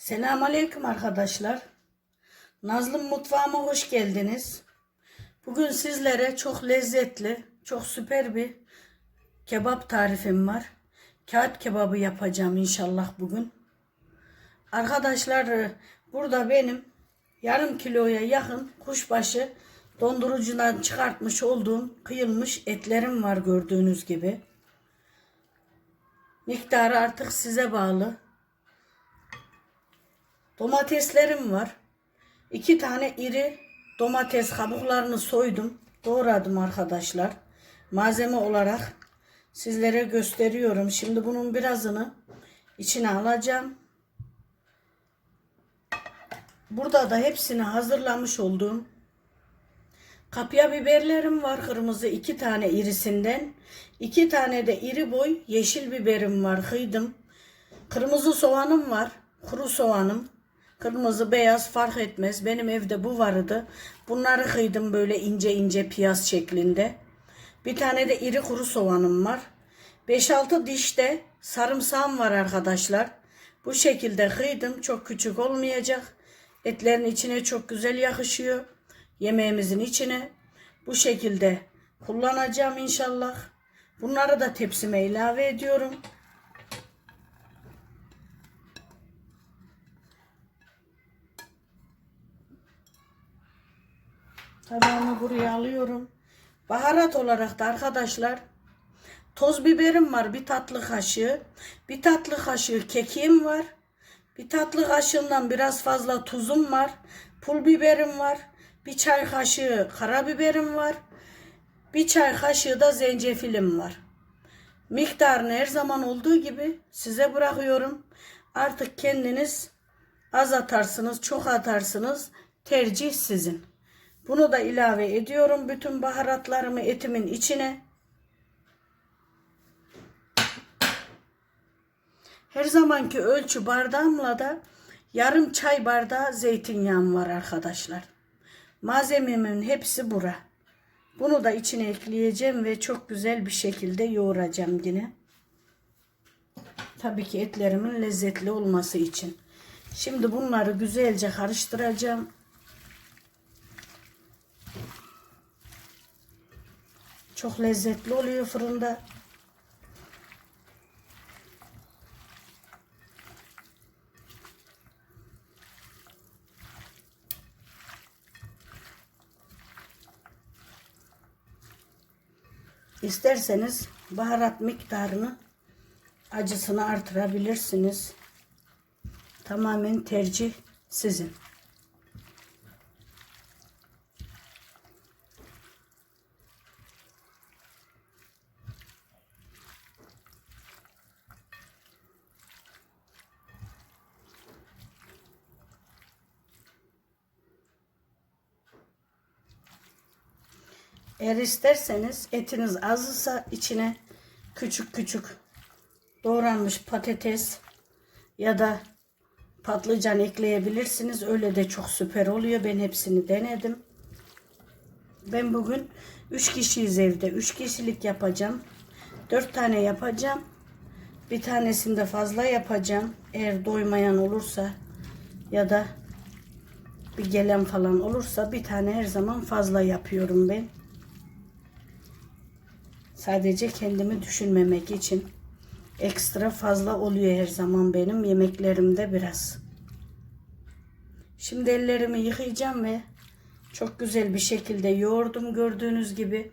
Selamun Aleyküm arkadaşlar. Nazlım mutfağıma hoş geldiniz. Bugün sizlere çok lezzetli, çok süper bir kebap tarifim var. Kağıt kebabı yapacağım inşallah bugün. Arkadaşlar e, burada benim yarım kiloya yakın kuşbaşı dondurucudan çıkartmış olduğum kıyılmış etlerim var gördüğünüz gibi. Miktarı artık size bağlı. Domateslerim var. İki tane iri domates kabuklarını soydum. Doğradım arkadaşlar. Malzeme olarak sizlere gösteriyorum. Şimdi bunun birazını içine alacağım. Burada da hepsini hazırlamış olduğum kapya biberlerim var kırmızı iki tane irisinden. iki tane de iri boy yeşil biberim var kıydım. Kırmızı soğanım var. Kuru soğanım. Kırmızı beyaz fark etmez. Benim evde bu vardı. Bunları kıydım böyle ince ince piyaz şeklinde. Bir tane de iri kuru soğanım var. 5-6 dişte sarımsağım var arkadaşlar. Bu şekilde kıydım. Çok küçük olmayacak. Etlerin içine çok güzel yakışıyor. Yemeğimizin içine. Bu şekilde kullanacağım inşallah. Bunları da tepsime ilave ediyorum. Tabağımı buraya alıyorum. Baharat olarak da arkadaşlar toz biberim var bir tatlı kaşığı. Bir tatlı kaşığı kekiğim var. Bir tatlı kaşığından biraz fazla tuzum var. Pul biberim var. Bir çay kaşığı karabiberim var. Bir çay kaşığı da zencefilim var. Miktarını her zaman olduğu gibi size bırakıyorum. Artık kendiniz az atarsınız, çok atarsınız. Tercih sizin. Bunu da ilave ediyorum. Bütün baharatlarımı etimin içine. Her zamanki ölçü bardağımla da yarım çay bardağı zeytinyağım var arkadaşlar. Malzememin hepsi bura. Bunu da içine ekleyeceğim ve çok güzel bir şekilde yoğuracağım yine. Tabii ki etlerimin lezzetli olması için. Şimdi bunları güzelce karıştıracağım. Çok lezzetli oluyor fırında. İsterseniz baharat miktarını acısını artırabilirsiniz. Tamamen tercih sizin. Eğer isterseniz etiniz azsa içine küçük küçük doğranmış patates ya da patlıcan ekleyebilirsiniz. Öyle de çok süper oluyor. Ben hepsini denedim. Ben bugün 3 kişiyiz evde. 3 kişilik yapacağım. 4 tane yapacağım. Bir tanesini de fazla yapacağım. Eğer doymayan olursa ya da bir gelen falan olursa bir tane her zaman fazla yapıyorum ben. Sadece kendimi düşünmemek için ekstra fazla oluyor her zaman benim yemeklerimde biraz. Şimdi ellerimi yıkayacağım ve çok güzel bir şekilde yoğurdum gördüğünüz gibi.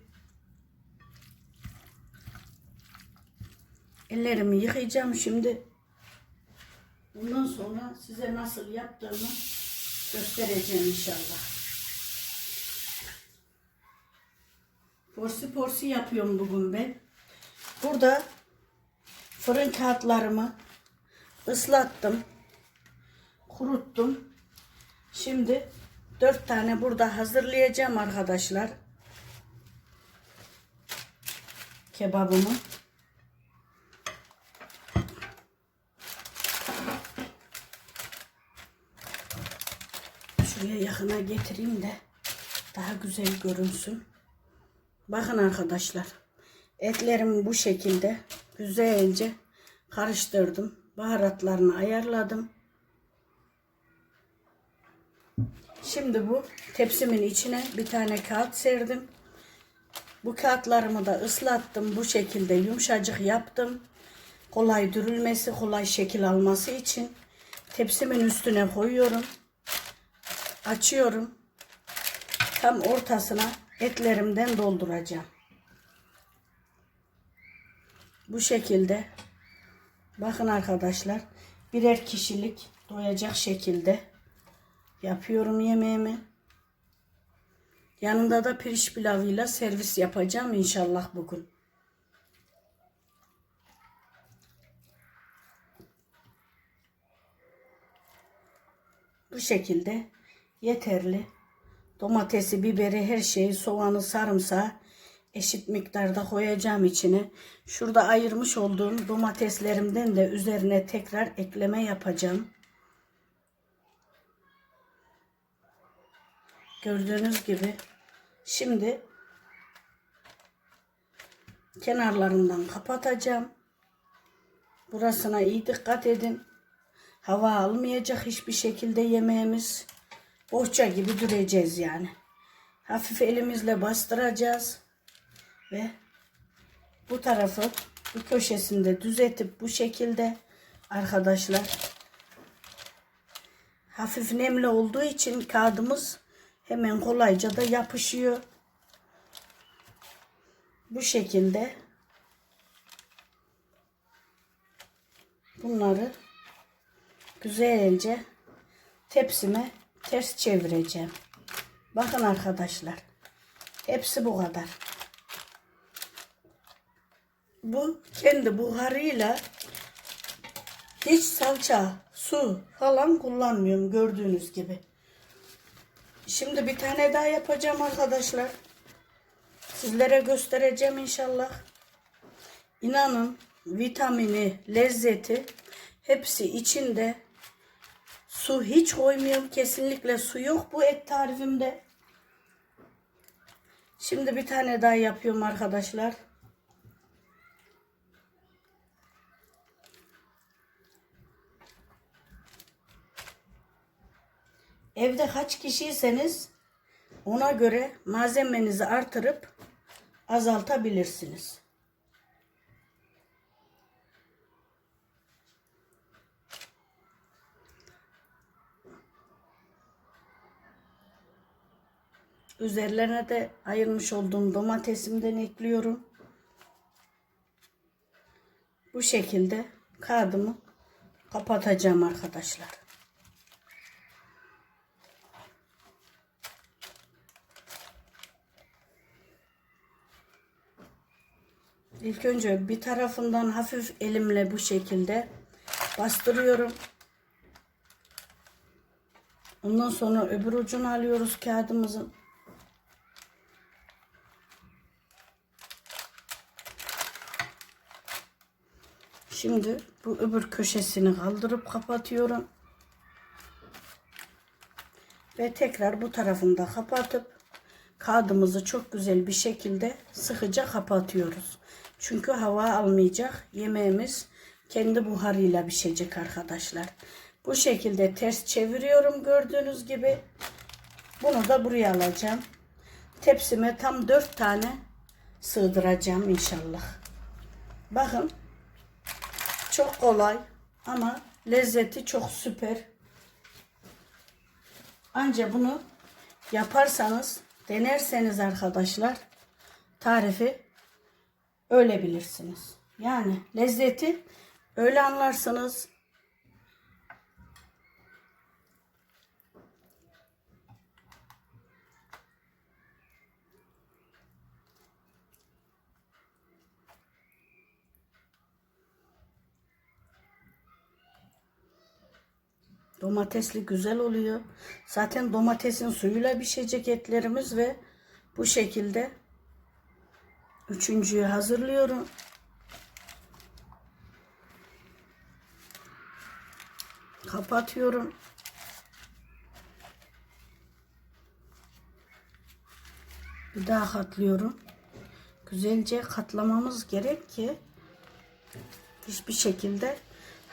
Ellerimi yıkayacağım şimdi. Bundan sonra size nasıl yaptığımı göstereceğim inşallah. Porsi porsi yapıyorum bugün ben. Burada fırın kağıtlarımı ıslattım. Kuruttum. Şimdi dört tane burada hazırlayacağım arkadaşlar. Kebabımı. Şuraya yakına getireyim de daha güzel görünsün. Bakın arkadaşlar. Etlerimi bu şekilde güzelce karıştırdım. Baharatlarını ayarladım. Şimdi bu tepsimin içine bir tane kağıt serdim. Bu kağıtlarımı da ıslattım. Bu şekilde yumuşacık yaptım. Kolay dürülmesi, kolay şekil alması için tepsimin üstüne koyuyorum. Açıyorum. Tam ortasına etlerimden dolduracağım. Bu şekilde bakın arkadaşlar birer kişilik doyacak şekilde yapıyorum yemeğimi. Yanında da pirinç pilavıyla servis yapacağım inşallah bugün. Bu şekilde yeterli. Domatesi, biberi, her şeyi, soğanı, sarımsağı eşit miktarda koyacağım içine. Şurada ayırmış olduğum domateslerimden de üzerine tekrar ekleme yapacağım. Gördüğünüz gibi şimdi kenarlarından kapatacağım. Burasına iyi dikkat edin. Hava almayacak hiçbir şekilde yemeğimiz. Bohça gibi duracağız yani. Hafif elimizle bastıracağız. Ve bu tarafı bu köşesinde düzeltip bu şekilde arkadaşlar hafif nemli olduğu için kağıdımız hemen kolayca da yapışıyor. Bu şekilde bunları güzelce tepsime ters çevireceğim. Bakın arkadaşlar. Hepsi bu kadar. Bu kendi buharıyla hiç salça, su falan kullanmıyorum gördüğünüz gibi. Şimdi bir tane daha yapacağım arkadaşlar. Sizlere göstereceğim inşallah. İnanın vitamini, lezzeti hepsi içinde. Su hiç koymuyorum. Kesinlikle su yok bu et tarifimde. Şimdi bir tane daha yapıyorum arkadaşlar. Evde kaç kişiyseniz ona göre malzemenizi artırıp azaltabilirsiniz. Üzerlerine de ayırmış olduğum domatesimden ekliyorum. Bu şekilde kağıdımı kapatacağım arkadaşlar. İlk önce bir tarafından hafif elimle bu şekilde bastırıyorum. Ondan sonra öbür ucunu alıyoruz kağıdımızın. Şimdi bu öbür köşesini kaldırıp kapatıyorum. Ve tekrar bu tarafını da kapatıp kağıdımızı çok güzel bir şekilde sıkıca kapatıyoruz. Çünkü hava almayacak. Yemeğimiz kendi buharıyla pişecek arkadaşlar. Bu şekilde ters çeviriyorum gördüğünüz gibi. Bunu da buraya alacağım. Tepsime tam 4 tane sığdıracağım inşallah. Bakın. Çok kolay ama lezzeti çok süper. Anca bunu yaparsanız, denerseniz arkadaşlar tarifi öyle bilirsiniz. Yani lezzeti öyle anlarsınız. Domatesli güzel oluyor. Zaten domatesin suyuyla pişecek etlerimiz ve bu şekilde üçüncüyü hazırlıyorum. Kapatıyorum. Bir daha katlıyorum. Güzelce katlamamız gerek ki hiçbir şekilde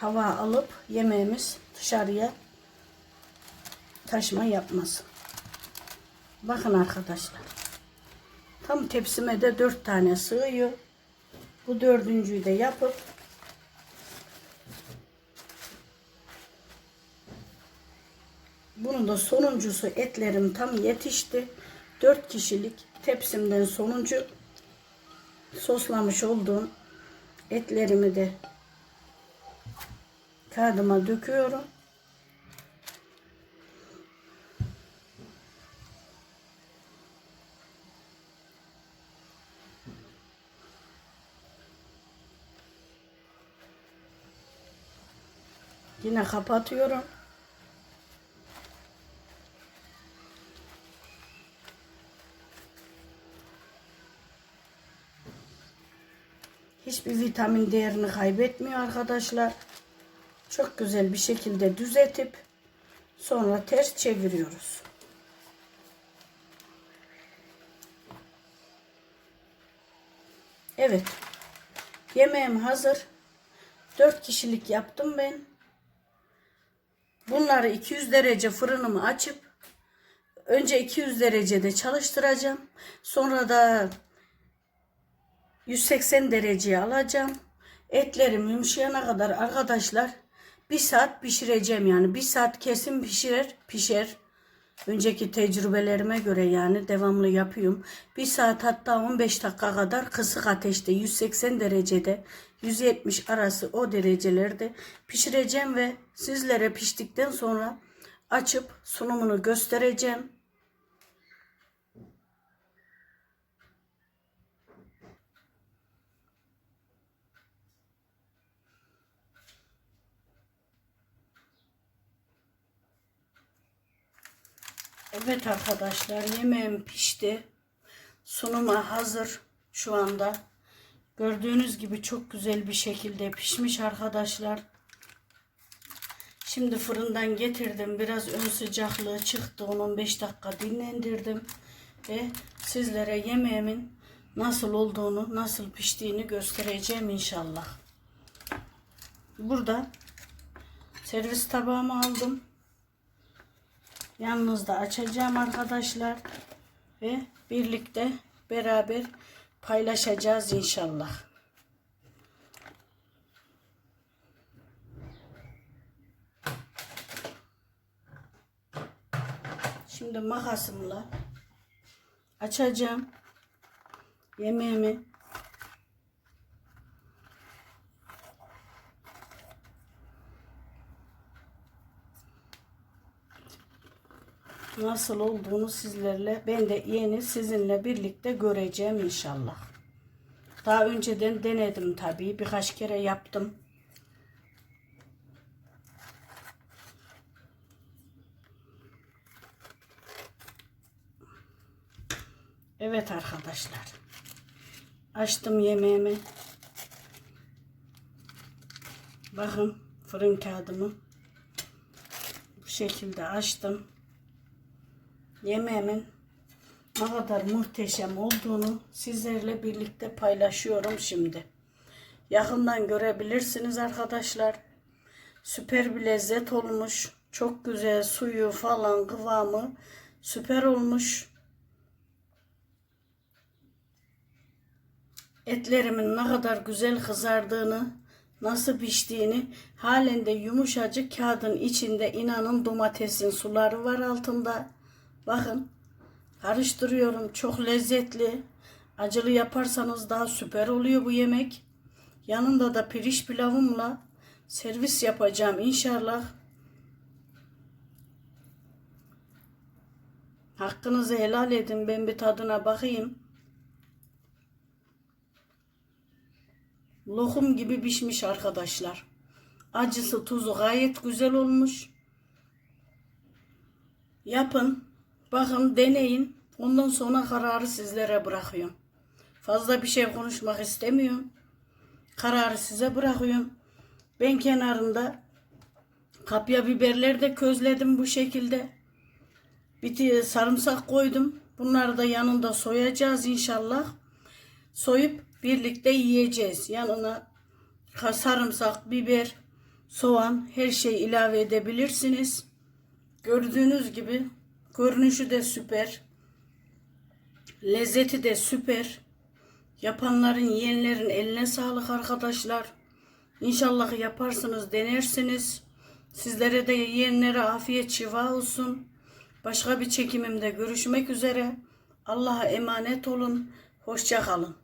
hava alıp yemeğimiz dışarıya taşma yapmasın. Bakın arkadaşlar. Tam tepsime de dört tane sığıyor. Bu dördüncüyü de yapıp Bunun da sonuncusu etlerim tam yetişti. 4 kişilik tepsimden sonuncu soslamış olduğum etlerimi de kağıdıma döküyorum. Yine kapatıyorum. Hiçbir vitamin değerini kaybetmiyor arkadaşlar. Çok güzel bir şekilde düzeltip sonra ters çeviriyoruz. Evet. Yemeğim hazır. 4 kişilik yaptım ben. Bunları 200 derece fırınımı açıp önce 200 derecede çalıştıracağım. Sonra da 180 dereceye alacağım. Etlerim yumuşayana kadar arkadaşlar bir saat pişireceğim yani. Bir saat kesin pişirir, pişer. Önceki tecrübelerime göre yani devamlı yapıyorum. Bir saat hatta 15 dakika kadar kısık ateşte 180 derecede 170 arası o derecelerde pişireceğim ve sizlere piştikten sonra açıp sunumunu göstereceğim. Evet arkadaşlar yemeğim pişti. Sunuma hazır şu anda. Gördüğünüz gibi çok güzel bir şekilde pişmiş arkadaşlar. Şimdi fırından getirdim. Biraz ön sıcaklığı çıktı. 10-15 dakika dinlendirdim. Ve sizlere yemeğimin nasıl olduğunu, nasıl piştiğini göstereceğim inşallah. Burada servis tabağımı aldım. Yanınızda açacağım arkadaşlar. Ve birlikte beraber paylaşacağız inşallah. Şimdi makasımla açacağım yemeğimi. Nasıl olduğunu sizlerle ben de yeni sizinle birlikte göreceğim inşallah. Daha önceden denedim tabii. Birkaç kere yaptım. Evet arkadaşlar. Açtım yemeğimi. Bakın fırın kağıdımı. Bu şekilde açtım. Yemeğimin ne kadar muhteşem olduğunu sizlerle birlikte paylaşıyorum şimdi. Yakından görebilirsiniz arkadaşlar. Süper bir lezzet olmuş. Çok güzel suyu falan kıvamı süper olmuş. Etlerimin ne kadar güzel kızardığını, nasıl piştiğini, halen de yumuşacık kağıdın içinde inanın domatesin suları var altında. Bakın karıştırıyorum. Çok lezzetli. Acılı yaparsanız daha süper oluyor bu yemek. Yanında da pirinç pilavımla servis yapacağım inşallah. Hakkınızı helal edin. Ben bir tadına bakayım. Lokum gibi pişmiş arkadaşlar. Acısı tuzu gayet güzel olmuş. Yapın. Bakın deneyin. Ondan sonra kararı sizlere bırakıyorum. Fazla bir şey konuşmak istemiyorum. Kararı size bırakıyorum. Ben kenarında kapya biberleri de közledim bu şekilde. Bir sarımsak koydum. Bunları da yanında soyacağız inşallah. Soyup birlikte yiyeceğiz. Yanına sarımsak, biber, soğan her şeyi ilave edebilirsiniz. Gördüğünüz gibi görünüşü de süper. Lezzeti de süper. Yapanların, yiyenlerin eline sağlık arkadaşlar. İnşallah yaparsınız, denersiniz. Sizlere de yiyenlere afiyet şifa olsun. Başka bir çekimimde görüşmek üzere. Allah'a emanet olun. Hoşça kalın.